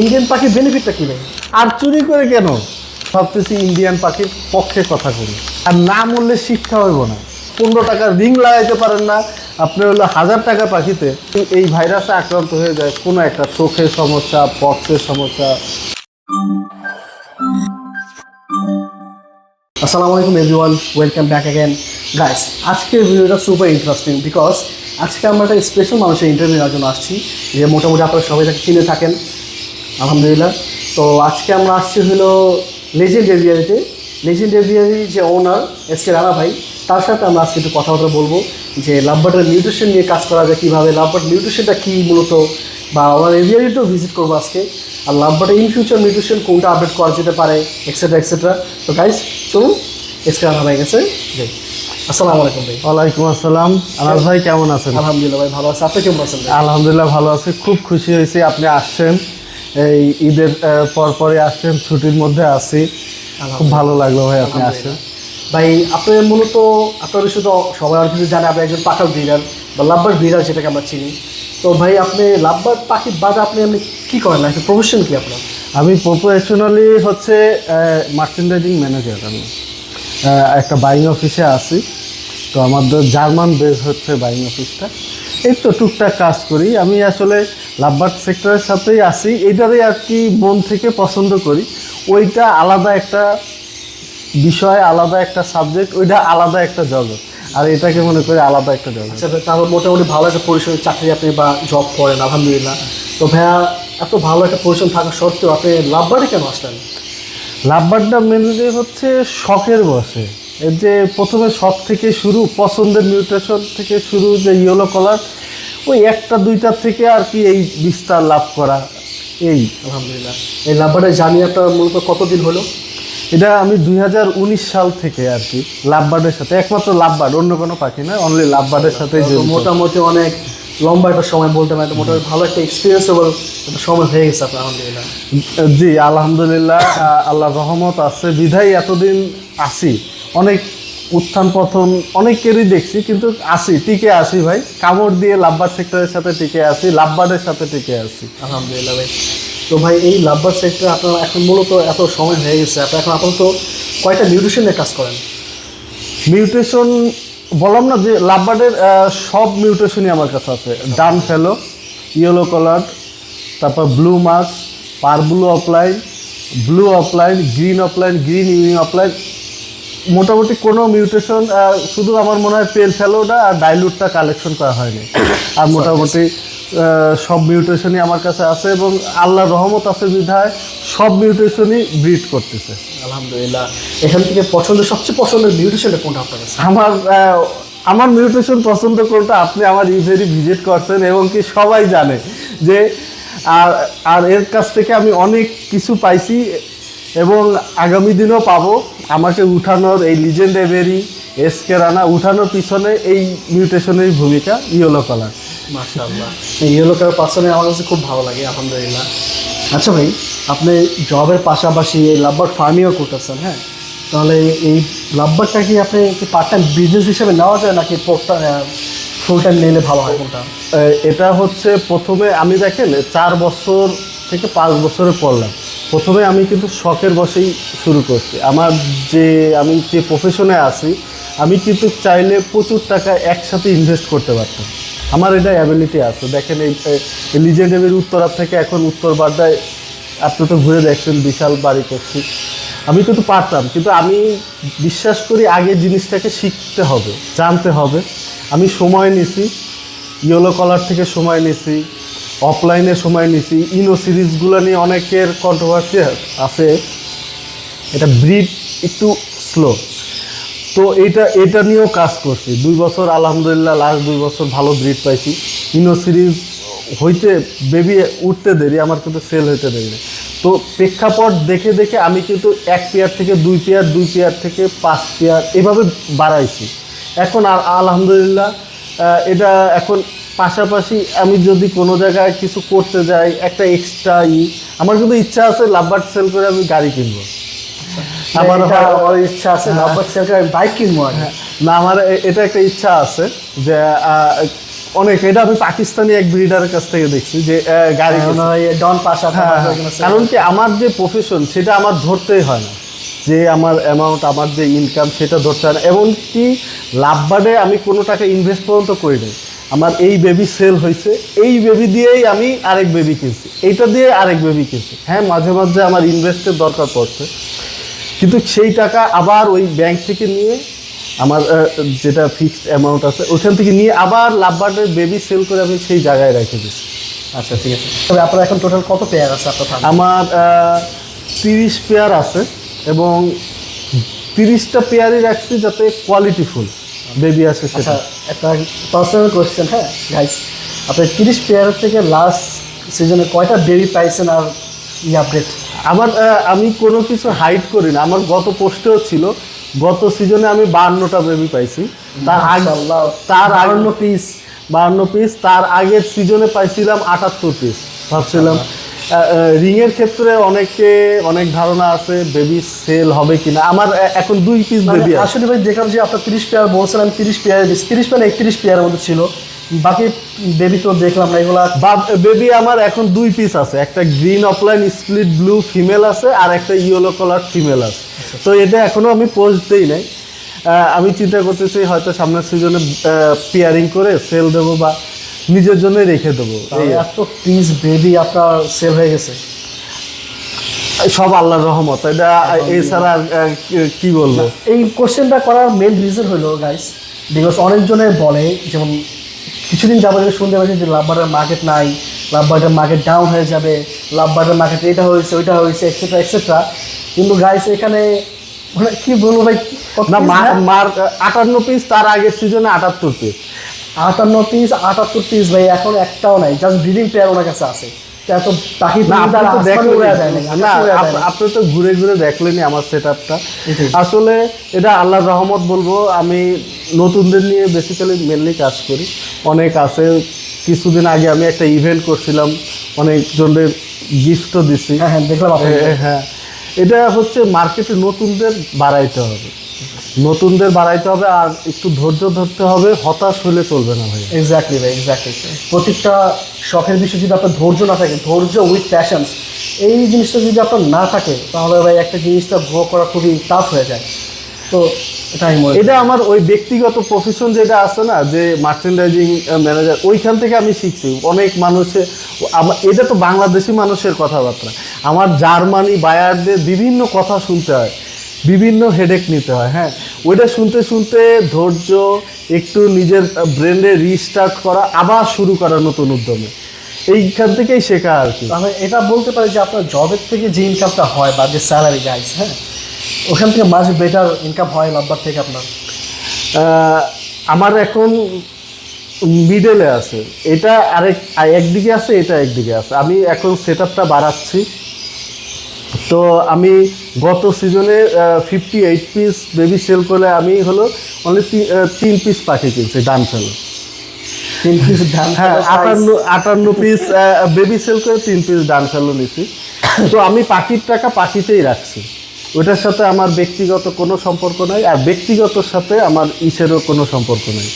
Indian পাখির বেনিফিটটা কি ভাই? আর চুরি করে কেন? ভাবতেছি ইন্ডিয়ান পাখির পক্ষে কথা করি আর না মূল্যে শিক্ষা হইব না। পনেরো টাকা রিং লাগাইতে পারেন না। আপনি হলো হাজার টাকা পাখিতে এই ভাইরাসে আক্রান্ত হয়ে যায় কোনো একটা চোখের সমস্যা পক্সের সমস্যা। আসসালামু আলাইকুম everyone welcome back again guys আজকের ভিডিওটা সুপার ইন্টারেস্টিং বিকজ আজকে আমরা একটা স্পেশাল মানুষের ইন্টারভিউ নেওয়ার জন্য আসছি। যে মোটামুটি আপনারা সবাই তাকে চিনে থাকেন আলহামদুলিল্লাহ। তো আজকে আমরা আসছি হলো লেজেন্ড এভিয়ারিতে লেজেন্ড এভিয়ারি যে ওনার এস কে রানা ভাই তার সাথে আমরা আজকে একটু কথাবার্তা বলব যে লাভবার্ডের নিউট্রিশন নিয়ে কাজ করা যায় কীভাবে লাভবার্ড নিউট্রিশনটা কী মূলত বা ওনার এভিয়ারিতেও ভিজিট করব আজকে। আর লাভবার্ডের ইন ফিউচার নিউট্রিশন কোনটা আপডেট করা যেতে পারে এক্সেট্রা এক্সেট্রা তো গাইস চলুন এস কে রানা ভাই গেছে জি আসসালামু আলাইকুম ভাই। ওয়ালাইকুম আসসালাম। আনাস ভাই কেমন আছেন? আলহামদুলিল্লাহ ভাই ভালো আছে। আপনি কেমন আছেন আলহামদুলিল্লাহ ভালো আছি। খুব খুশি হয়েছি আপনি আসছেন। এই ঈদের আহ, পর পরে আসছেন ছুটির মধ্যে আছি। খুব ভালো লাগল ভাই আপনি আসছেন ভাই আপনি মূলত আপনার শুধু সবাই আর কিছু জানে আপনি একজন পাখাল ব্রিডার বা লাভবার ব্রিডার যেটাকে আমরা চিনি। তো ভাই আপনি লাভবার পাখি বাদে আপনি আপনি কী করেন? লাইফে প্রফেশন কি আপনার? আমি প্রফেশনালি হচ্ছে মার্চেন্ডাইজিং ম্যানেজার আমি। একটা বাইং অফিসে আছি। তো আমাদের জার্মান বেস হচ্ছে বাইং অফিসটা এই তো টুকটাক কাজ করি। আমি আসলে লাভবার্ড সেক্টরের সাথেই আসি এইটারই আর কি মন থেকে পছন্দ করি। ওইটা আলাদা একটা বিষয় আলাদা একটা সাবজেক্ট ওইটা আলাদা একটা জগৎ। আর এটাকে মনে করি আলাদা একটা জগৎ। আচ্ছা তাহলে মোটামুটি ভালো একটা পরিশ্রমের চাকরি আপনি বা জব করেন আলহামদুলিল্লাহ। তো ভাইয়া এত ভালো একটা পরিশ্রম থাকা সত্ত্বেও আপনি লাভবারে কেন আসলেন? লাভবারটা মেনলি হচ্ছে শখের বসে। এর যে প্রথমে শখ থেকে শুরু পছন্দের মিউটেশন থেকে শুরু যে ইয়েলো কালার ওই একটা দুইটার থেকে আর কি এই বিস্তার লাভ করা। এই আলহামদুলিল্লাহ। এই লাভবারের জার্নি আপনার মূলত কতদিন হলো? এটা আমি দুই হাজার উনিশ সাল থেকে আর কি লাভবার্ডের সাথে একমাত্র লাভবার্ড অন্য কোনো পাখি না অনলি লাভবার্ডের সাথে মোটামুটি অনেক লম্বা একটা সময় বলতে পারেন মোটামুটি ভালো একটা এক্সপিরিয়েন্সেবল একটা সময় হয়ে গেছে আপনার আলহামদুলিল্লাহ। জি আলহামদুলিল্লাহ আল্লাহ রহমত আছে। বিধাই এতদিন আসি। অনেক উত্থান পথন অনেকেরই দেখছি কিন্তু আসি টিকে আসি ভাই। কামড় দিয়ে লাভবার সেক্টরের সাথে টিকে আসি লাভবারের সাথে টিকে আসি আলহামদুলিল্লাহ ভাই। তো ভাই এই লাভবার সেক্টরে আপনার এখন মূলত এত সময় হয়ে গেছে। আপনি এখন আপাতত কয়টা নিউট্রিশনের কাজ করেন? মিউটেশন বললাম না যে লাভবার্ডের সব মিউটেশনই আমার কাছে আছে। ডান ফেলো ইয়েলো কালার তারপর ব্লু মার্ক পার blue opaline blue opaline green opaline green euwing opaline মোটামুটি কোনো মিউটেশন শুধু আমার মনে হয় পেল ফেলোটা আর ডাইলুটটা কালেকশন করা হয়নি। আর মোটামুটি সব মিউটেশনই আমার কাছে আছে এবং আল্লাহর রহমত আছে বিধায় সব মিউটেশনই ব্রিড করতেছে। আলহামদুলিল্লাহ। এখান থেকে পছন্দের সবচেয়ে পছন্দের নিউট্রিশনটা কোনটা আপনার কাছে? আমার আমার মিউটেশন পছন্দ কোনটা? আপনি আমার ইভেরি ভিজিট করছেন এবং কি সবাই জানে যে আর আর এর কাছ থেকে আমি অনেক কিছু পাইছি। এবং আগামী দিনও পাবো। আমাকে উঠানোর এই লিজেন্ড এভেরি এসকে রানা উঠানোর পিছনে এই মিউটেশনের ভূমিকা ইয়েলো কালার মাশাআল্লাহ। এই ইয়েলো কালার পার্সনে আমার কাছে খুব ভালো লাগে আলহামদুলিল্লাহ। আচ্ছা ভাই আপনি জবের পাশাপাশি এই লাভবার ফার্মিংও করতেছেন হ্যাঁ? তাহলে এই লাভবারটা কি আপনি কি পার্ট টাইম বিজনেস হিসেবে নেওয়া যায় নাকি ফুল টাইম নিলে ভালো হয় কোনটা? এটা হচ্ছে প্রথমে আমি দেখেন চার বছর থেকে পাঁচ বছরে পড়লাম প্রথমে আমি কিন্তু শখের বসেই শুরু করছি। আমার যে, আমি যে প্রফেশনে আছি, আমি কিন্তু চাইলে প্রচুর টাকা একসাথে ইনভেস্ট করতে পারতাম। আমার এটা অ্যাবিলিটি আছে। দেখেন এই লিজেন্ডের উত্তরার থেকে এখন উত্তর বাড্ডায় আপনি তো ঘুরে দেখছেন, বিশাল বাড়ি করছি। আমি কিন্তু পারতাম, কিন্তু আমি বিশ্বাস করি আগে জিনিসটাকে শিখতে হবে, জানতে হবে। আমি সময় নিছি ইয়েলো কালার থেকে সময় নিছি অফলাইনে সময় নিছি। ইনো সিরিজগুলো নিয়ে অনেকের কন্ট্রোভার্সি আছে। এটা ব্রিড একটু স্লো তো এটা এটা নিয়েও কাজ করছি। দুই বছর, আলহামদুলিল্লাহ লাস্ট দুই বছর ভালো ব্রিড পাইছি। ইনো সিরিজ হইতে বেবি উঠতে দেরি, আমার কিন্তু সেল হইতে দেরি না। তো প্রেক্ষাপট দেখে দেখে আমি কিন্তু এক পেয়ার থেকে দুই পেয়ার দুই পেয়ার থেকে পাঁচ পেয়ার এভাবে বাড়াইছি। এখন আর আলহামদুলিল্লাহ এটা এখন পাশাপাশি আমি যদি কোনো জায়গায় কিছু করতে যাই একটা এক্সট্রা ই আমার কিন্তু ইচ্ছা আছে লাভবার সেল করে আমি গাড়ি কিনবো। আমার আমার ইচ্ছা আছে লাভবার সেক্টরে বাইক কিনবো কি। না আমার এটা একটা ইচ্ছা আছে যে অনেক এটা আমি পাকিস্তানি এক ব্রিডারের কাছ থেকে দেখছি যে গাড়ি ডন পাশা হ্যাঁ, কারণ কি আমার যে প্রফেশন সেটা আমার ধরতেই হয় না। যে আমার অ্যামাউন্ট আমার যে ইনকাম সেটা ধরতে হয় না। এমনকি লাভবার্ডে আমি কোনো টাকা ইনভেস্ট পর্যন্ত করি নাই আমার এই বেবি সেল হয়েছে এই বেবি দিয়েই আমি আরেক বেবি কিনছি। এইটা দিয়ে আরেক বেবি কিনছি। হ্যাঁ মাঝে মাঝে আমার ইনভেস্টের দরকার পড়ছে। কিন্তু সেই টাকা আবার ওই ব্যাংক থেকে নিয়ে আমার যেটা ফিক্সড অ্যামাউন্ট আছে ওখান থেকে নিয়ে আবার লাভবার্ডের বেবি সেল করে আমি সেই জায়গায় রেখে দিচ্ছি আচ্ছা ঠিক আছে। তবে আপনার এখন টোটাল কত পেয়ার আছে আপনার? আমার তিরিশ পেয়ার আছে এবং তিরিশটা পেয়ারই রাখছি যাতে কোয়ালিটিফুল বেবি আছে সেটা। আচ্ছা একটা পার্সোনাল কোয়েশ্চেন হ্যাঁ? গাইস আপনি তিরিশ পেয়ারের থেকে লাস্ট সিজনে কয়টা বেবি পাইছেন আর ই আপডেট আমার আমি কোনো কিছু হাইড করি না আমার গত পোস্টেও ছিল গত সিজনে আমি বাহান্নটা বেবি পাইছি। তার আগে তার বাহান্ন আগে পিস বাহান্ন পিস তার আগের সিজনে পাইছিলাম আটাত্তর পিস ভাবছিলাম রিংয়ের ক্ষেত্রে অনেকে অনেক ধারণা আছে বেবি সেল হবে কিনা। আমার এখন দুই পিস মানে বেবি আসলে ভাই দেখলাম যে আপনার তিরিশ পেয়ার বলছিলাম তিরিশ পেয়ার তিরিশ মানে একত্রিশ পেয়ারের মধ্যে ছিল। বাকি বেবি তো দেখলাম না এগুলা বেবি আমার এখন দুই পিস আছে। একটা green opaline split blue female আছে আর একটা ইয়েলো কালার ফিমেল আছে। তো এটা এখনও আমি পোস্ট দেই নাই আমি চিন্তা করতেছি হয়তো সামনের সিজনে পেয়ারিং করে সেল দেবো বা নিজের জন্য রেখে দেবো। এই এত পিস বেবি আপনার সেল হয়ে গেছে। সব আল্লাহর রহমত। এটা এছাড়া কি- বলব? এই কোশ্চেনটা করার মেন রিজন হলো গাইস বিকজ অনেকজনে বলে যেমন কিছুদিন যাবত শুনতে পাচ্ছি যে লাভবারের মার্কেট নাই লাভবারের মার্কেট ডাউন হয়ে যাবে লাভবারের মার্কেট এটা হয়েছে ওইটা হয়েছে এক্সেট্রা এক্সেট্রা কিন্তু গাইস এখানে মানে কি বলব ভাই না আটান্ন পিস তার আগের সিজনে আটাত্তর পিস আটান্ন পিস আটাত্তর পিস ভাই এখন একটাও নাই জাস্ট ব্রিডিং পেয়ার ওনার কাছে আছে। আপনি তো ঘুরে ঘুরে দেখলেনই আমার সেট আপটা আসলে এটা আল্লাহর রহমত বলব আমি নতুনদের নিয়ে বেসিক্যালি মেনলি কাজ করি। অনেক আছে কিছুদিন আগে আমি একটা ইভেন্ট করছিলাম অনেকজনের গিফটও দিছি। হ্যাঁ হ্যাঁ দেখলাম হ্যাঁ। এটা হচ্ছে মার্কেটে নতুনদের বাড়াইতে হবে। নতুনদের বাড়াইতে হবে আর একটু ধৈর্য ধরতে হবে হতাশ হলে চলবে না ভাই এক্স্যাক্টলি ভাই এক্স্যাক্টলি প্রত্যেকটা শখের বিষয়ে যদি আপনার ধৈর্য না থাকে ধৈর্য উইথ প্যাশন এই জিনিসটা যদি আপনার না থাকে তাহলে ভাই একটা জিনিসটা গ্রো করা খুবই টাফ হয়ে যায়। তো এটা আমি মনে এটা আমার ওই ব্যক্তিগত প্রফেশন যেটা আছে না যে মার্চেন্ডাইজিং ম্যানেজার ওইখান থেকে আমি শিখছি। অনেক মানুষে আমার এটা তো বাংলাদেশি মানুষের কথাবার্তা। আমার জার্মানি বায়ারদের বিভিন্ন কথা শুনতে হয়। বিভিন্ন হেডেক নিতে হয় হ্যাঁ। ওইটা শুনতে শুনতে ধৈর্য একটু নিজের ব্রেনে রিস্টার্ট করা আবার শুরু করা নতুন উদ্যমে। এইখান থেকেই শেখা আর কি। তাহলে এটা বলতে পারি যে আপনার জবের থেকে যে ইনকামটা হয় বা যে স্যালারি গাইস হ্যাঁ ওখান থেকে মাঝ বেটার ইনকাম হয় লাভবার থেকে আপনার। আমার এখন মিডলে আছে। এটা আরেক একদিকে আছে এটা একদিকে আছে। আমি এখন সেট আপটা বাড়াচ্ছি। তো আমি গত সিজনে fifty eight piece baby sell করলে আমি হলো অনলি তিন পিস পাখি কিনছি ডান ফেলো। তিন পিস ধান হ্যাঁ আটান্ন আটান্ন পিস বেবি সেল করে তিন পিস ডান ফেলো নিছি। তো আমি পাখির টাকা পাখিতেই রাখছি। ওটার সাথে আমার ব্যক্তিগত কোনো সম্পর্ক নাই আর ব্যক্তিগতর সাথে আমার ইসেরও কোনো সম্পর্ক নাই।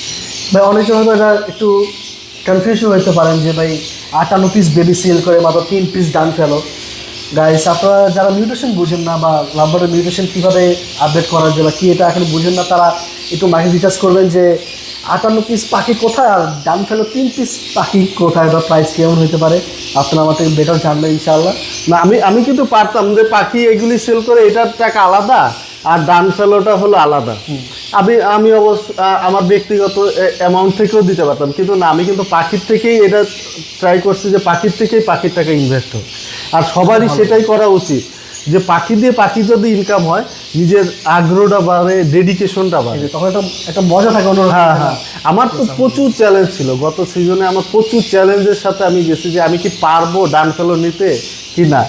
ভাই অনেকে হয়তো এটা একটু কনফিউশন হইতে পারেন যে ভাই আটান্ন পিস বেবি সেল করে মাত্র তিন পিস ডান ফেলো। গাইস আপনারা যারা মিউটেশন বুঝেন না বা লাম্বারের মিউটেশন কীভাবে আপডেট করার জন্য কী এটা এখন বুঝেন না, তারা একটু মাকে রিচার্জ করবেন যে আটান্ন পিস পাখি কোথায় আর ডান ফেলো তিন পিস পাখি কোথায় বা প্রাইস কেমন হতে পারে? আপনারা আমার থেকে বেটার জানবেন ইনশাআল্লাহ। না, আমি আমি কিন্তু পারতাম যে পাখি এগুলি সেল করে এটার টাকা আলাদা। আর ডান ফেলোটা হলো আলাদা। আমি আমি অবশ্য আমার ব্যক্তিগত অ্যামাউন্ট থেকেও দিতে পারতাম। কিন্তু না আমি কিন্তু পাখির থেকেই এটা ট্রাই করছি যে পাখির থেকেই পাখির টাকা ইনভেস্ট হোক। আর সবারই সেটাই করা উচিত যে পাখি দিয়ে পাখি যদি ইনকাম হয় নিজের আগ্রহটা বাড়ে ডেডিকেশনটা বাড়ে। তখন একটা একটা মজা থাকে হ্যাঁ হ্যাঁ। আমার তো প্রচুর চ্যালেঞ্জ ছিল। গত সিজনে আমার প্রচুর চ্যালেঞ্জের সাথে আমি গেছি যে আমি কি পারব ডান ফেলো নিতে কি না?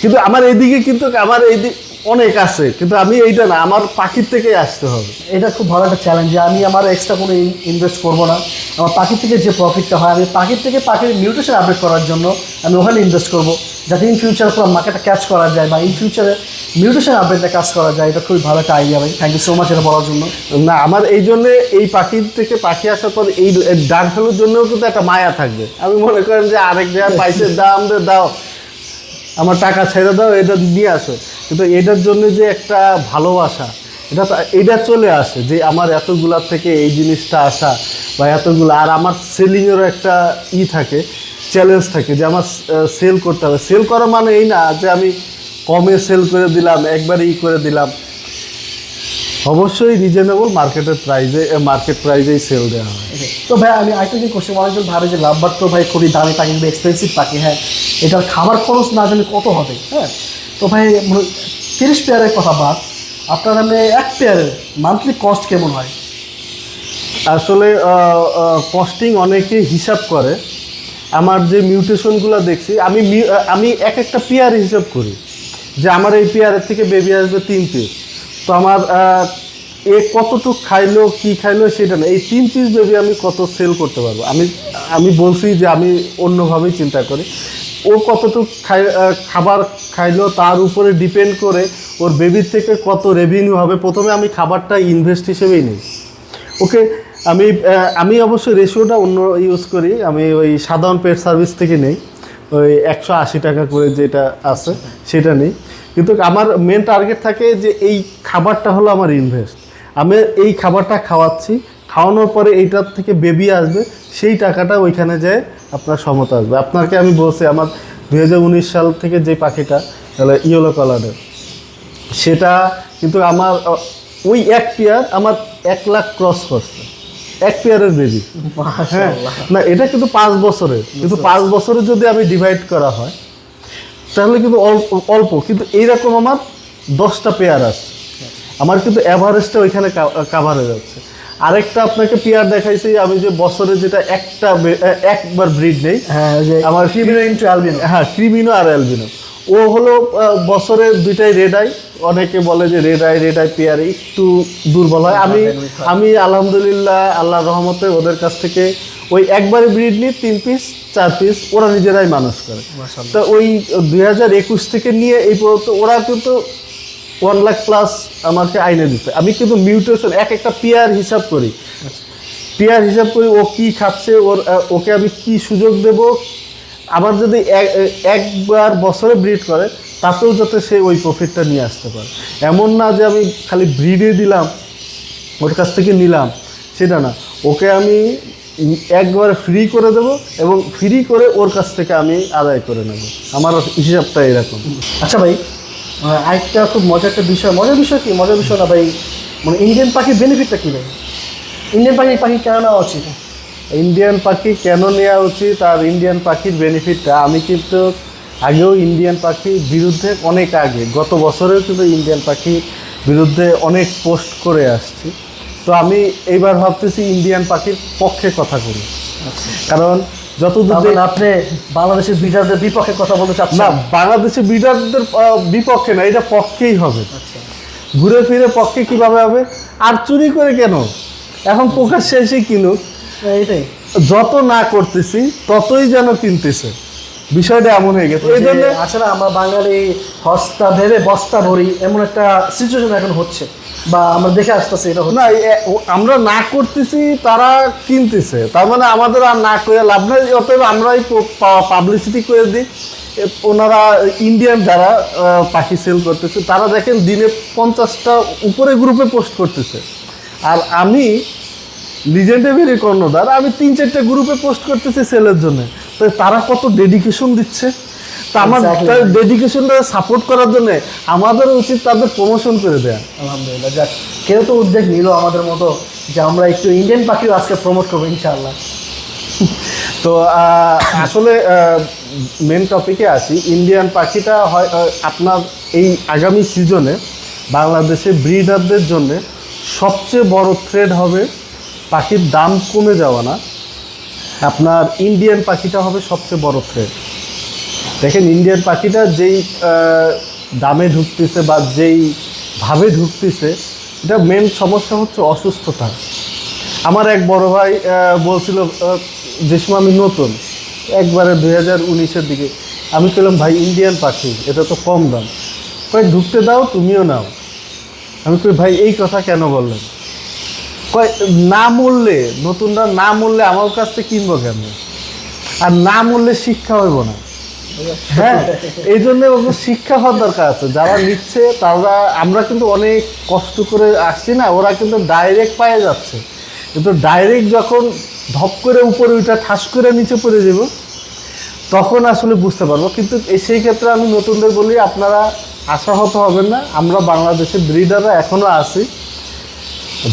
কিন্তু আমার এইদিকে কিন্তু আমার এইদিক অনেক আছে কিন্তু আমি এইটা না আমার পাখির থেকেই আসতে হবে। এটা খুব ভালো একটা চ্যালেঞ্জ যে আমি আমার এক্সট্রা কোনো ইনভেস্ট করব না। আমার পাখির থেকে যে প্রফিটটা হয় আমি পাখির থেকে পাখির মিউটেশন আপডেট করার জন্য আমি ওখানে ইনভেস্ট করব যাতে ইন ফিউচার পুরো মার্কেটটা ক্যাচ করা যায় বা ইন ফিউচারে মিউটেশন আপডেটটা কাজ করা যায়। এটা খুবই ভালো একটা আইডিয়া ভাই। থ্যাংক ইউ সো মাচ এটা বলার জন্য। না আমার এই জন্য এই পাখির থেকে পাখি আসার পর এই ডাক ফেলার জন্যও কিন্তু একটা মায়া থাকবে। আমি মনে করেন যে আরেক জায়গায় পাইছে দাম দাও। আমার টাকা ছেড়ে দাও এটা নিয়ে আসো। কিন্তু এটার জন্য যে একটা ভালোবাসা, এটা এটা চলে আসে যে আমার এতগুলার থেকে এই জিনিসটা আসা বা এতগুলো, আর আমার সেলিংয়েরও একটা ই থাকে চ্যালেঞ্জ থাকে যে আমার সেল করতে হবে। সেল করা মানে এই না যে আমি কমে সেল করে দিলাম, একবারে ই করে দিলাম। অবশ্যই রিজনেবল মার্কেটের প্রাইজে মার্কেট প্রাইজেই সেল দেওয়া হয়। তো ভাই, আমি আরেকটা যে কোশ্চেন অনেকজন ভাবে যে লাভবার তো ভাই খুবই দামি পাখি খুবই এক্সপেন্সিভ পাখি হ্যাঁ। এটার খাবার খরচ না জানি কত হবে হ্যাঁ? তো ভাই তিরিশ পেয়ারের কথা বাদ, আপনার আমি এক পেয়ারের মান্থলি কস্ট কেমন হয়? আসলে কস্টিং অনেকে হিসাব করে। আমার যে মিউটেশনগুলো দেখছি, আমি আমি এক একটা পেয়ার হিসাব করি। যে আমার এই পেয়ারের থেকে বেবি আসবে তিন পিস তো আমার এ কতটুক খাইলো, কি খাইলো সেটা না। এই তিন পিস বেবি আমি কত সেল করতে পারব? আমি আমি বলছি যে আমি অন্যভাবেই চিন্তা করি। ও কতটুক খাবার খাইলো তার উপরে ডিপেন্ড করে ওর বেবির থেকে কত রেভিনিউ হবে। প্রথমে আমি খাবারটা ইনভেস্ট হিসেবেই নিই। ওকে, আমি আমি অবশ্য রেশিওটা অন্য ইউজ করি। আমি ওই সাধারণ পেট সার্ভিস থেকে নেই। ওই একশো আশি টাকা করে যেটা আছে, সেটা নেই। কিন্তু আমার মেন টার্গেট থাকে যে এই খাবারটা হলো আমার ইনভেস্ট আমি এই খাবারটা খাওয়াচ্ছি। খাওয়ানোর পরে এইটার থেকে বেবি আসবে, সেই টাকাটা ওইখানে যায় আপনার সমতা আসবে। আপনাকে আমি বলছি আমার দু হাজার উনিশ সাল থেকে যে পাখিটা তাহলে ইয়েলো কালারের সেটা কিন্তু আমার ওই এক পেয়ার আমার এক লাখ ক্রস করছে। এক পেয়ারের বেবি। হ্যাঁ না এটা কিন্তু পাঁচ বছরের। কিন্তু পাঁচ বছরে যদি আমি ডিভাইড করা হয় তাহলে কিন্তু অল্প অল্প। কিন্তু এইরকম আমার দশটা পেয়ার আছে। আমার কিন্তু অ্যাভারেজটা ওইখানে কাভার হয়ে যাচ্ছে। আরেকটা আপনাকে পেয়ার দেখাইছি আমি যে বছরে যেটা একটা একবার ব্রিড নেই হ্যাঁ যে আমার ক্রিমিনো ইন্টু অ্যালবিনো হ্যাঁ ক্রিমিনো আর অ্যালবিনো ও হলো বছরে দুইটাই রেড আই অনেকে বলে যে রেড আই রেড আই পেয়ারে একটু দুর্বল হয়। আমি আমি আলহামদুলিল্লাহ আল্লাহ রহমতে ওদের কাছ থেকে ওই একবারে ব্রিড নিই তিন পিস চার পিস ওরা নিজেরাই মানুষ করে। তো ওই দুই হাজার একুশ থেকে নিয়ে এই পর্যন্ত ওরা কিন্তু ওয়ান লাখ প্লাস আমাকে আইনে দিচ্ছে আমি কিন্তু মিউটেশন এক একটা পেয়ার হিসাব করি। পেয়ার হিসাব করি, ও কি খাচ্ছে, ওর ওকে আমি কি সুযোগ দেব? আবার যদি একবার বছরে ব্রিড করে, তাতেও যাতে সে ওই প্রফিটটা নিয়ে আসতে পারে। এমন না যে আমি খালি ব্রিডে দিলাম, ওর কাছ থেকে নিলাম, সেটা না। ওকে আমি একবার ফ্রি করে দেব এবং ফ্রি করে ওর কাছ থেকে আমি আদায় করে নেব। আমার হিসাবটা এরকম। আচ্ছা ভাই আরেকটা খুব মজার একটা বিষয় মজার বিষয় কি? মজার বিষয় না ভাই মানে ইন্ডিয়ান পাখির বেনিফিটটা কী ভাই? ইন্ডিয়ান পাখি পাখি কেন নেওয়া উচিত? ইন্ডিয়ান পাখি কেন নেওয়া উচিত আর ইন্ডিয়ান পাখির বেনিফিটটা আমি কিন্তু আগেও ইন্ডিয়ান পাখির বিরুদ্ধে অনেক আগে গত বছরেও কিন্তু ইন্ডিয়ান পাখির বিরুদ্ধে অনেক পোস্ট করে আসছি। তো আমি এইবার ভাবতেছি ইন্ডিয়ান পাখির পক্ষে কথা করি কারণ যতদূর মানে আপনি বাংলাদেশের বিটারদের বিপক্ষে কথা বলতে চাচ্ছেন? না বাংলাদেশের বিডারদের বিপক্ষে না এটা পক্ষেই হবে। আচ্ছা। ঘুরে ফিরে পক্ষে কীভাবে হবে? আর চুরি করে কেন? এখন প্রকাশ্যে এসে কিনুক এইটাই যত না করতেছি ততই যেন কিনতেছে। বিষয়টা এমন হয়ে গেছে। এই জন্য না আমরা বাঙালি হস্তা ভেবে বস্তা ভরি এমন একটা সিচুয়েশন এখন হচ্ছে। বা আমরা দেখে আসতেছি এটা না আমরা না করতেছি, তারা কিনতেছে। তার মানে আমাদের আর না করে লাভ নাই, অতএব আমরাই পাবলিসিটি করে দিই। ওনারা ইন্ডিয়ান যারা পাখি সেল করতেছে, তারা দেখেন দিনে পঞ্চাশটা উপরে গ্রুপে পোস্ট করতেছে। আর আমি লিজেন্ডেভেরি কর্ণধার, আমি তিন চারটে গ্রুপে পোস্ট করতেছি সেলের জন্য। তো তারা কত ডেডিকেশন দিচ্ছে? তা আমার. ডেডিকেশনটা সাপোর্ট করার জন্য আমাদের উচিত তাদের প্রমোশন করে দেয়া। আলহামদুলিল্লাহ যাক কেউ তো উদ্যোগ নিল আমাদের মতো যে আমরা একটু ইন্ডিয়ান পাখিও আজকে প্রমোট করব ইনশাআল্লাহ। তো আসলে মেন টপিকে আসি ইন্ডিয়ান পাখিটা হয় আপনার এই আগামী সিজনে বাংলাদেশে ব্রিডারদের জন্য সবচেয়ে বড় থ্রেড হবে পাখির দাম কমে যাওয়া না। আপনার ইন্ডিয়ান পাখিটা হবে সবচেয়ে বড় থ্রেড দেখেন ইন্ডিয়ান পাখিটা যেই দামে ঢুকতেছে বা যেই ভাবে ঢুকতেছে এটা মেন সমস্যা হচ্ছে অসুস্থতা। আমার এক বড় ভাই বলছিল আহ, যে সময় আমি নতুন। একবারে দুই হাজার উনিশের দিকে। আমি বললাম ভাই ইন্ডিয়ান পাখি এটা তো কম দাম। কয় ঢুকতে দাও তুমিও নাও। আমি কই ভাই এই কথা কেন বললেন? কয় না মূল্যে নতুনরা না মূল্যে আমার কাছ থেকে কিনবো কেন আর না মূল্যে শিক্ষা হইব না। হ্যাঁ এই জন্য শিক্ষা হওয়ার দরকার আছে। যারা নিচ্ছে, তারা, আমরা কিন্তু অনেক কষ্ট করে আসছি না, ওরা কিন্তু ডাইরেক্ট পায়ে যাচ্ছে। কিন্তু ডাইরেক্ট যখন ধপ করে উপরে ওইটা ঠাস করে নিচে পড়ে যাব, তখন আসলে বুঝতে পারব। কিন্তু সেই ক্ষেত্রে আমি নতুনদের বলি, আপনারা আশাহত হবেন না। আমরা বাংলাদেশের ব্রিডাররা এখনও আছি।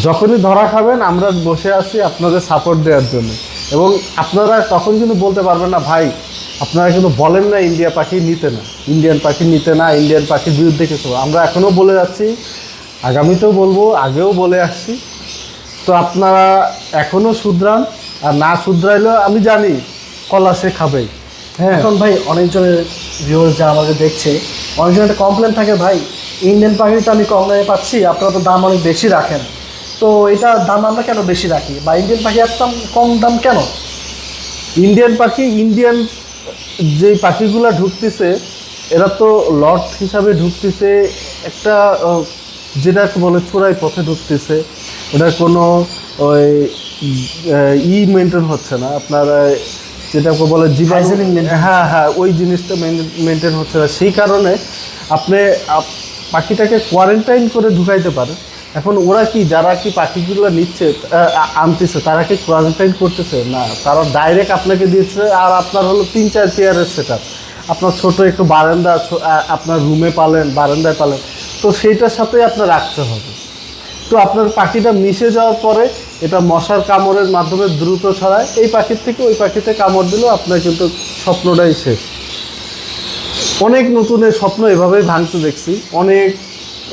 যখনই ধরা খাবেন, আমরা বসে আছি আপনাদের সাপোর্ট দেওয়ার জন্য। এবং আপনারা তখন কিন্তু বলতে পারবেন না, ভাই আপনারা কিন্তু বলেন না ইন্ডিয়া পাখি নিতে না। ইন্ডিয়ান পাখি নিতে না ইন্ডিয়ান পাখির বিরুদ্ধে কিছু আমরা এখনও বলে যাচ্ছি আগামীতেও বলব আগেও বলে আসছি। তো আপনারা এখনও শুধরান আর না শুধরাইলেও আমি জানি কলা সে খাবেই। হ্যাঁ। এখন ভাই অনেকজনের ভিউয়ার যা আমাকে দেখছে অনেকজনের একটা কমপ্লেন থাকে ভাই ইন্ডিয়ান পাখি তো আমি কম দামে পাচ্ছি আপনারা তো দাম অনেক বেশি রাখেন। তো এটা দাম আমরা কেন বেশি রাখি? বা ইন্ডিয়ান পাখি এত দাম কম দাম কেন? ইন্ডিয়ান পাখি ইন্ডিয়ান যে পাখিগুলা ঢুকতেছে এরা তো লট হিসাবে ঢুকতেছে একটা যেটা বলে চোরাই পথে ঢুকতেছে। ওটার কোনো ওই ই মেনটেন হচ্ছে না। আপনার যেটাকে বলে জীবাণু হ্যাঁ হ্যাঁ ওই জিনিসটা মেনটেন হচ্ছে না। সেই কারণে আপনি আপ- পাখিটাকে কোয়ারেন্টাইন করে ঢুকাইতে পারেন। এখন ওরা কি, যারা কি পাখিগুলো নিচ্ছে আনতেছে, তারা কি কোয়ারেন্টাইন করতেছে? না, তারা ডাইরেক্ট আপনাকে দিচ্ছে, আর আপনার হলো তিন, চার চেয়ারের সেট আপনার ছোট একটু বারান্দা আপনার রুমে পালেন, বারান্দায় পালেন, তো সেইটার সাথে আপনার রাখতে হবে। তো আপনার পাখিটা মিশে যাওয়ার পরে এটা মশার কামড়ের মাধ্যমে দ্রুত ছড়ায়, এই পাখির থেকে ওই পাখিতে কামড় দিলেও আপনার কিন্তু স্বপ্নটাই শেষ। অনেক নতুনের স্বপ্ন এভাবেই ভাঙতে দেখছি, অনেক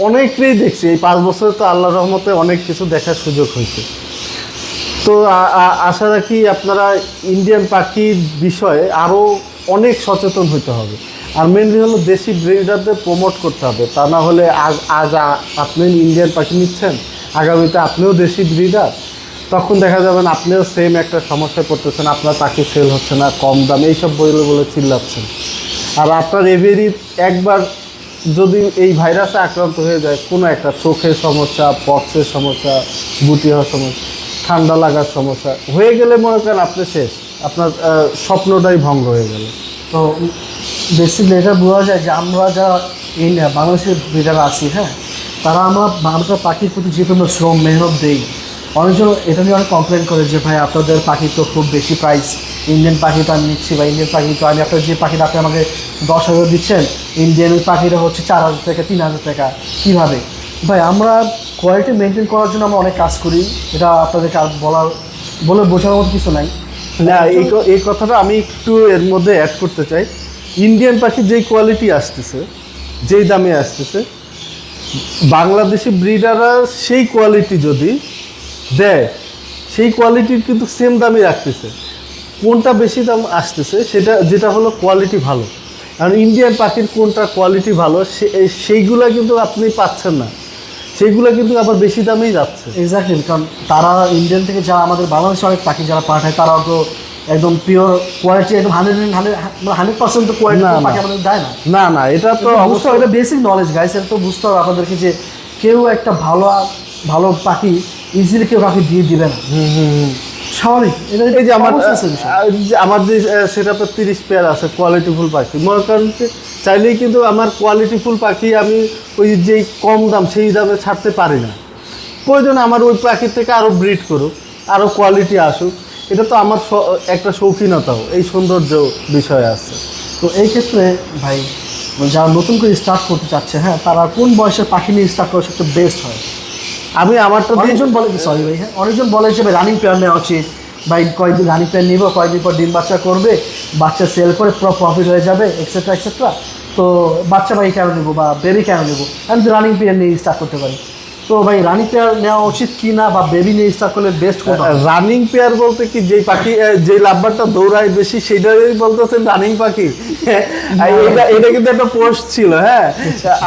অনেকেই দেখছি। এই পাঁচ বছরে তো আল্লাহ রহমতে অনেক কিছু দেখার সুযোগ হয়েছে। তো আশা রাখি আপনারা ইন্ডিয়ান পাখির বিষয়ে আরও অনেক সচেতন হতে হবে। আর মেনলি হলো দেশি ব্রিডারদের প্রমোট করতে হবে। তা না হলে আজ আজ আপনি ইন্ডিয়ান পাখি নিচ্ছেন, আগামীতে আপনিও দেশি ব্রিডার। তখন দেখা যাবেন আপনিও সেম একটা সমস্যায় পড়তেছেন, আপনার পাখি সেল হচ্ছে না, কম দাম, এইসব বলে বলে চিল্লাচ্ছেন। আর আপনার এভেরি একবার যদি এই ভাইরাসে আক্রান্ত হয়ে যায়, কোনো একটা চোখের সমস্যা পক্সের সমস্যা গুটি হওয়ার সমস্যা, ঠান্ডা লাগার সমস্যা, হয়ে গেলে মনে করেন আপনি শেষ। আপনার স্বপ্নটাই ভঙ্গ হয়ে গেল। তো বেসিকলি এটা বোঝা যায় যে আমরা যারা এই বাংলাদেশের ব্রিডার আছি হ্যাঁ তারা আমরা আমরা পাখির প্রতি যে কোনো শ্রম, মেহনত দেই। অনেকজন এটা নিয়ে অনেক কমপ্লেন করে যে, ভাই, আপনাদের পাখি তো খুব বেশি প্রাইস ইন্ডিয়ান পাখি তো আমি নিচ্ছি বা ইন্ডিয়ান পাখি তো আমি আপনার যে পাখিটা আপনি আমাকে দশ হাজার দিচ্ছেন ইন্ডিয়ান পাখিটা হচ্ছে চার হাজার টাকা তিন হাজার টাকা। কীভাবে? ভাই, আমরা কোয়ালিটি মেনটেন করার জন্য আমরা অনেক কাজ করি। এটা আপনাদেরকে আর বলার বলে বোঝানোর মতো কিছু নাই। না, এই এই কথাটা আমি একটু এর মধ্যে অ্যাড করতে চাই। ইন্ডিয়ান পাখির যেই কোয়ালিটি আসতেছে, যেই দামে আসতেছে, বাংলাদেশি ব্রিডাররা সেই কোয়ালিটি যদি দেয়, সেই কোয়ালিটির কিন্তু সেম দামই রাখতেছে। কোনটা বেশি দাম আসতেছে সেটা যেটা হলো কোয়ালিটি ভালো। কারণ ইন্ডিয়ান পাখির কোনটা কোয়ালিটি ভালো সে- সেইগুলা কিন্তু আপনি পাচ্ছেন না। সেইগুলা কিন্তু আবার বেশি দামেই যাচ্ছে। এক্স্যাক্টলি কারণ তারা ইন্ডিয়ান থেকে যারা আমাদের বাংলাদেশে অনেক পাখি যারা পাঠায় তারাও তো একদম পিওর কোয়ালিটি একদম হান্ড্রেড হান্ড্রেড হান্ড্রেড পার্সেন্ট তো কোয়ালিটি। পাখি আমাদের দেয় না। না না এটা তো তো অবশ্যই এটা বেসিক নলেজ গাইস এটা তো বুঝতে হবে আপনাদেরকে যে কেউ একটা ভালো ভালো পাখি ইজিলি কেউ পাখি দিয়ে দিবে না। হুম হুম হুম। স্বাভাবিক এই যে আমার আমার যে সেট আপে তিরিশ পেয়ার আছে কোয়ালিটিফুল পাখি। মনে করেন চাইলেই কিন্তু আমার কোয়ালিটিফুল পাখি আমি ওই যেই কম দাম সেই দামে ছাড়তে পারি না। প্রয়োজন আমার ওই পাখির থেকে আরও ব্রিড করুক আরও কোয়ালিটি আসুক। এটা তো আমার একটা শৌখিনতাও এই সৌন্দর্য বিষয় আছে। তো এই ক্ষেত্রে ভাই যারা নতুন করে স্টার্ট করতে চাচ্ছে হ্যাঁ তারা কোন বয়সের পাখি নিয়ে স্টার্ট করা সবচেয়ে বেস্ট হয়? আমি আমার তো অনেকজন বলে সরি ভাই হ্যাঁ অনেকজন বলে যে রানিং প্ল্যান নেওয়া উচিত। ভাই, কয়েকদিন রানিং প্ল্যান নিব, কয়েকদিন পর ডিম বাচ্চা করবে, বাচ্চা সেল করে পুরো প্রফিট হয়ে যাবে এক্সেট্রা এক্সেট্রা তো বাচ্চা ভাই কেন নেব বা বেবি কেন নেব? আমি তো রানিং প্ল্যান নিয়ে স্টার্ট করতে পারি। তো ভাই রানিং পেয়ার নেওয়া উচিত কি না বা বেবি নিয়ে স্টার্ট করলে বেস্ট কোনটা? রানিং পেয়ার বলতে কি যেই পাখি যেই লাভবারটা দৌড়ায় বেশি সেটাই বলতেছেন রানিং পাখি। এটা এটা কিন্তু একটা পোস্ট ছিল হ্যাঁ?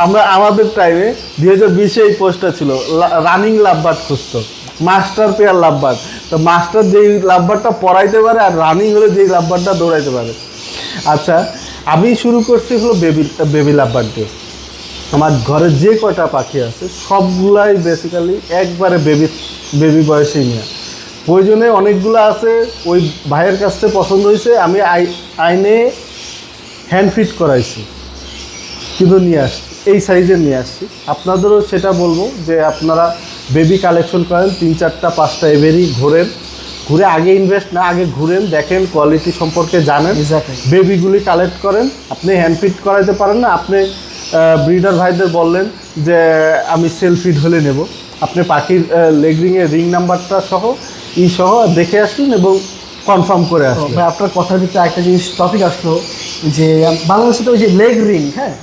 আমরা আমাদের টাইমে দুই হাজার বিশে এই পোস্টটা ছিল রানিং লাভবার খুঁজতো মাস্টার পেয়ার লাভবার তো মাস্টার যেই লাভবারটা পড়াইতে পারে আর রানিং হলে যেই লাভবারটা দৌড়াইতে পারে। আচ্ছা আমি শুরু করছি হলো বেবি বেবি লাভবার দিয়ে আমার ঘরে যে কয়টা পাখি আছে সবগুলাই বেসিক্যালি একবারে বেবি বেবি বয়সেই নিয়ে। প্রয়োজনে অনেকগুলো আছে ওই ভাইয়ের কাছ থেকে পছন্দ হয়েছে আমি আই আইনে হ্যান্ড ফিট করাইছি। কিন্তু নিয়ে আসছি এই সাইজে নিয়ে আসছি। আপনাদেরও সেটা বলব যে আপনারা বেবি কালেকশন করেন তিন চারটা পাঁচটা এভেরি ঘোরেন। ঘুরে আগে ইনভেস্ট না আগে ঘুরেন দেখেন কোয়ালিটি সম্পর্কে জানেন. বেবিগুলি কালেক্ট করেন আপনি হ্যান্ড ফিট করাইতে পারেন না আপনি ব্রিডার ভাইদের বললেন যে আমি সেল ফিট হলে নেব। আপনি পাখির লেগরিংয়ের রিং নাম্বারটা সহ ই সহ দেখে আসুন এবং কনফার্ম করে আসুন। ভাই আপনার কথার ভিতরে একটা জিনিস টপিক আসলো যে বাংলাদেশে তো ওই যে লেগ রিং হ্যাঁ?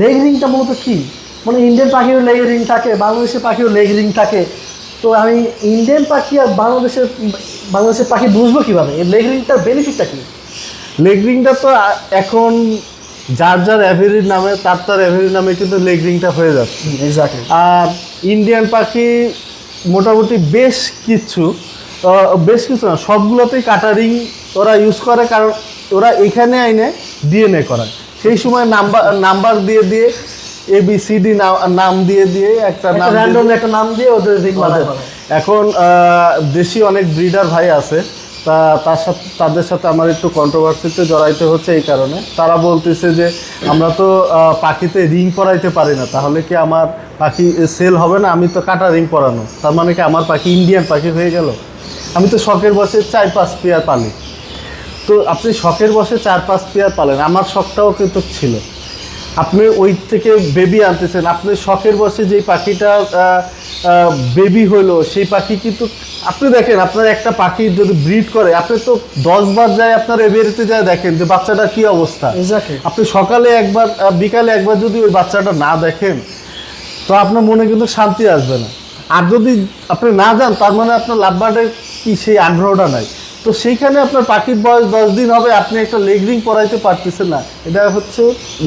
লেগ রিংটা মূলত কি? মানে ইন্ডিয়ান পাখিরও লেগ রিং থাকে বাংলাদেশের পাখিরও লেগ রিং থাকে। তো আমি ইন্ডিয়ান পাখি আর বাংলাদেশের বাংলাদেশের পাখি বুঝব কীভাবে? এই লেগ রিংটার বেনিফিটটা কি? লেগ রিংটা তো এখন যার যার অ্যাভেরির নামে তার তার অ্যাভেরির নামে কিন্তু লেগ রিংটা হয়ে যাচ্ছে। এক্স্যাক্টলি আর ইন্ডিয়ান পাখি মোটামুটি বেশ কিছু বেশ কিছু না সবগুলোতেই কাটা রিং ওরা ইউজ করে কারণ ওরা এখানে আইনে ডিএনএ করায়। সেই সময় নাম্বার নাম্বার দিয়ে দিয়ে এ বি সি ডি নাম দিয়ে দিয়ে একটা নাম একটা নাম দিয়ে ওদের রিং এখন দেশি অনেক ব্রিডার ভাই আছে তা তার সাথে তাদের সাথে আমার একটু কন্ট্রোভার্সিতে জড়াইতে হচ্ছে এই কারণে। তারা বলতেছে যে, আমরা তো পাখিতে রিং পরাইতে পারি না। তাহলে কি আমার পাখি সেল হবে না? আমি তো কাটা রিং পরানো। তার মানে কি আমার পাখি ইন্ডিয়ান পাখি হয়ে গেল? আমি তো শখের বসে চার পাঁচ পেয়ার পালি। তো আপনি শখের বসে চার পাঁচ পেয়ার পালেন। আমার শখটাও কিন্তু ছিল। আপনি ওই থেকে বেবি আনতেছেন। আপনি শখের বসে যেই পাখিটা বেবি হলো সেই পাখি কিন্তু আপনি দেখেন আপনার একটা পাখি যদি ব্রিড করে আপনি তো দশ বার যায় আপনার এভিয়ারিতে যায় দেখেন যে বাচ্চাটা কি অবস্থা। আপনি সকালে একবার বিকালে একবার যদি ওই বাচ্চাটা না দেখেন তো আপনার মনে কিন্তু শান্তি আসবে না। আর যদি আপনি না যান তার মানে আপনার লাভবার্ডের কি সেই আগ্রহটা নাই। তো সেইখানে আপনার পাখির বয়স দশ দিন হবে, আপনি একটা লেগ রিং পরাইতে পারতেছেন না। এটা হচ্ছে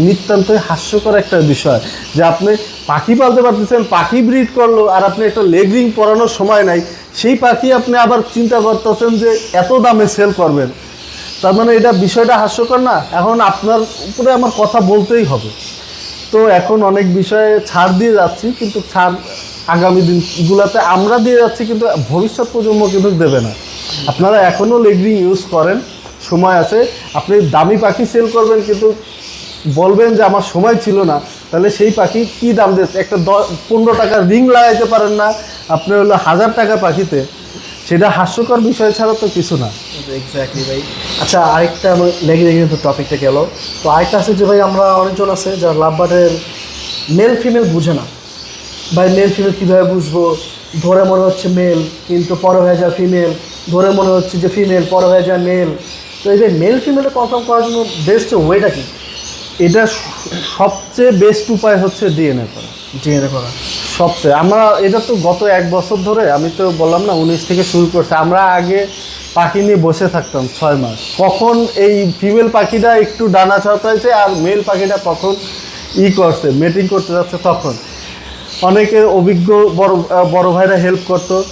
নিতান্তই হাস্যকর একটা বিষয় যে আপনি পাখি পালতে পারতেছেন, পাখি ব্রিড করল আর আপনি একটা লেগ রিং পরানোর সময় নাই, সেই পাখি আপনি আবার চিন্তা করতেছেন যে এত দামে সেল করবেন। তার মানে এটা বিষয়টা হাস্যকর না, এখন আপনার উপরে আমার কথা বলতেই হবে। তো এখন অনেক বিষয়ে ছাড় দিয়ে যাচ্ছি, কিন্তু ছাড় আগামী দিনগুলোতে আমরা দিয়ে যাচ্ছি, কিন্তু ভবিষ্যৎ প্রজন্ম কিন্তু দেবে না। আপনারা এখনও লেগরিং ইউজ করেন, সময় আছে। আপনি দামি পাখি সেল করবেন, কিন্তু বলবেন যে আমার সময় ছিল না, তাহলে সেই পাখি কি দাম দিচ্ছে একটা দশ পনেরো টাকার রিং লাগাইতে পারেন না, আপনি হলো হাজার টাকা পাখিতে। সেটা হাস্যকর বিষয় ছাড়া তো কিছু না। এক্স্যাক্টলি ভাই। আচ্ছা আরেকটা আমার লেগে লেগে কিন্তু টপিকটা গেল। তো আরেকটা আছে যে ভাই, আমরা অনেকজন আছে যারা লাভবার্ডের মেল ফিমেল বুঝে না। ভাই মেল ফিমেল কীভাবে বুঝব? ধরে মনে হচ্ছে মেল কিন্তু পরে হয়ে যায় ফিমেল ধরে মনে হচ্ছে যে ফিমেল পরে হয়ে যায় মেল তো এই যে মেল ফিমেলে কনফার্ম করার জন্য বেস্ট ওয়েটা কি? এটা সবচেয়ে বেস্ট উপায় হচ্ছে ডিএনএ করা। জেনে করা। সবচেয়ে। আমরা এটা তো গত এক বছর ধরে আমি তো বললাম না উনিশ থেকে শুরু করছে। আমরা আগে পাখি নিয়ে বসে থাকতাম ছয় মাস। কখন এই ফিমেল পাখিটা একটু ডানা ছড়াইছে আর মেল পাখিটা কখন ই করছে মেটিং করতে যাচ্ছে তখন। অনেকের অভিজ্ঞ বড় বড় ভাইরা হেল্প করতো।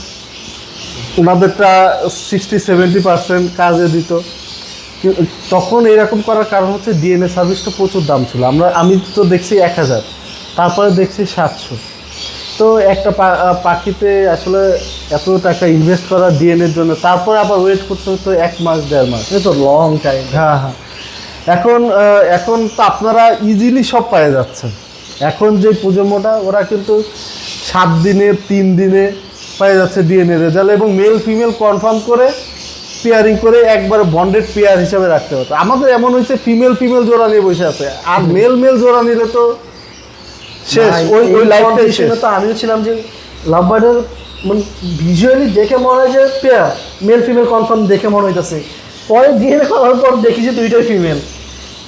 ওনাদেরটা সিক্সটি সেভেন্টি পার্সেন্ট কাজে দিত। তখন এরকম করার কারণ হচ্ছে ডিএনএ সার্ভিসটা প্রচুর দাম ছিল। আমরা আমি তো দেখছি এক হাজার তারপরে দেখছি সাতশো। তো একটা পা- পাখিতে আসলে এত টাকা ইনভেস্ট করা ডিএনএর জন্য তারপরে আবার ওয়েট করতে হতো এক মাস দেড় মাস। এটা তো লং টাইম হ্যাঁ হ্যাঁ। এখন এখন তো আপনারা ইজিলি সব পেয়ে যাচ্ছেন। এখন যে প্রজন্মটা ওরা কিন্তু সাত দিনে তিন দিনে পেয়ে যাচ্ছে ডিএনএ রেজাল্ট এবং মেল ফিমেল কনফার্ম করে পেয়ারিং করে একবার বন্ডেড পেয়ার হিসাবে রাখতে হতো আমাদের এমন হয়েছে ফিমেল ফিমেল জোড়া নিয়ে বসে আছে। আর মেল মেল জোড়া নিলে তো শেষ ওই ওই লাইফটাই শেষ। তো আমিও ছিলাম যে লাভবার্ডের মানে ভিজুয়ালি দেখে মনে হয় যে পেয়ার মেল ফিমেল কনফার্ম দেখে মনে হইতেছে। পরে ডিএনএ করার পর দেখি যে দুইটাই ফিমেল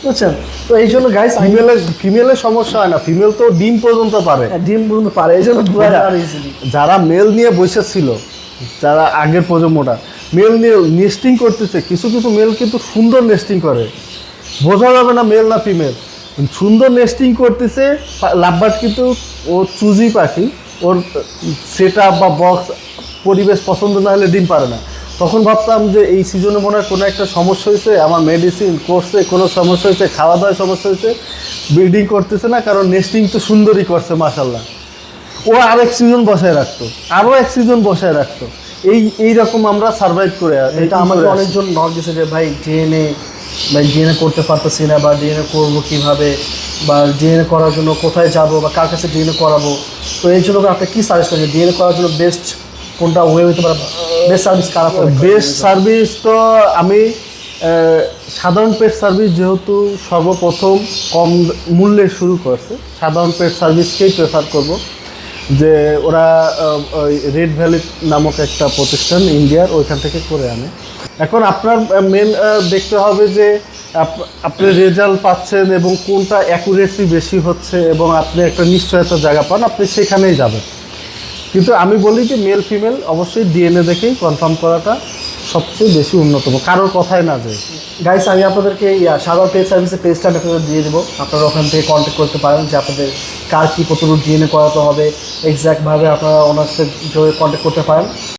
বুঝছেন? তো এই জন্য গাইস ফিমেলের ফিমেলের সমস্যা হয় না। ফিমেল তো ডিম পর্যন্ত পারে। ডিম পর্যন্ত পারে। এই জন্য যারা মেল নিয়ে বসেছিল যারা আগের প্রজন্মটা মেল নিয়ে নেস্টিং করতেছে কিছু কিছু মেল কিন্তু সুন্দর নেস্টিং করে। বোঝা যাবে না মেল না ফিমেল সুন্দর নেস্টিং করতেছে লাভবার্ড কিন্তু ও চুজি পাখি ওর সেট বা বক্স পরিবেশ পছন্দ না হলে ডিম পারে না। তখন ভাবতাম যে এই সিজনে মনে হয় কোনো একটা সমস্যা হয়েছে আমার মেডিসিন করছে কোনো সমস্যা হয়েছে খাওয়া দাওয়ায় সমস্যা হয়েছে ব্রিডিং করতেছে না কারণ নেস্টিং তো সুন্দরই করছে মাসাল্লাহ ও আরেক সিজন বসায় রাখতো আরও এক সিজন বসায় রাখতো। এই এইরকম আমরা সার্ভাইভ করে এটা আমাদের অনেকজন নক দিয়েছে যে ভাই ডিএনএ ভাই ডিএনএ করতে পারতেছি না বা ডিএনএ করব কীভাবে? বা ডিএনএ করার জন্য কোথায় যাব? বা কার কাছে ডিএনএ করাবো? তো এই জন্য আপনি কী সাজেস্ট করেন ডিএনএ করার জন্য বেস্ট কোনটা ওয়ে হতে পারে? বেস্ট সার্ভিস কারা বেস্ট সার্ভিস তো আমি সাধারণ পেট সার্ভিস যেহেতু সর্বপ্রথম কম মূল্যে শুরু করছে সাধারণ পেট সার্ভিসকেই প্রেফার করব। যে ওরা রেড ভ্যালি নামক একটা প্রতিষ্ঠান ইন্ডিয়ার ওইখান থেকে করে আনে। এখন আপনার মেন দেখতে হবে যে আপ- আপনি রেজাল্ট পাচ্ছেন এবং কোনটা অ্যাকুরেসি বেশি হচ্ছে এবং আপনি একটা নিশ্চয়তা জায়গা পান আপনি সেখানেই যাবেন। কিন্তু আমি বলি যে মেল ফিমেল অবশ্যই ডিএনএ দেখেই কনফার্ম করাটা সবচেয়ে বেশি উন্নতম। কারোর কথাই না যে। গাইস আমি আপনাদেরকে সাধারণ পেজ সার্ভিসের পেজটা আপনাদের দিয়ে দেবো। আপনারা ওখান থেকে কন্ট্যাক্ট করতে পারেন যে আপনাদের কার কী কতটুকু ডিএনএ করাতে হবে। এক্স্যাক্টভাবে আপনারা ওনার সাথে কন্ট্যাক্ট করতে পারেন।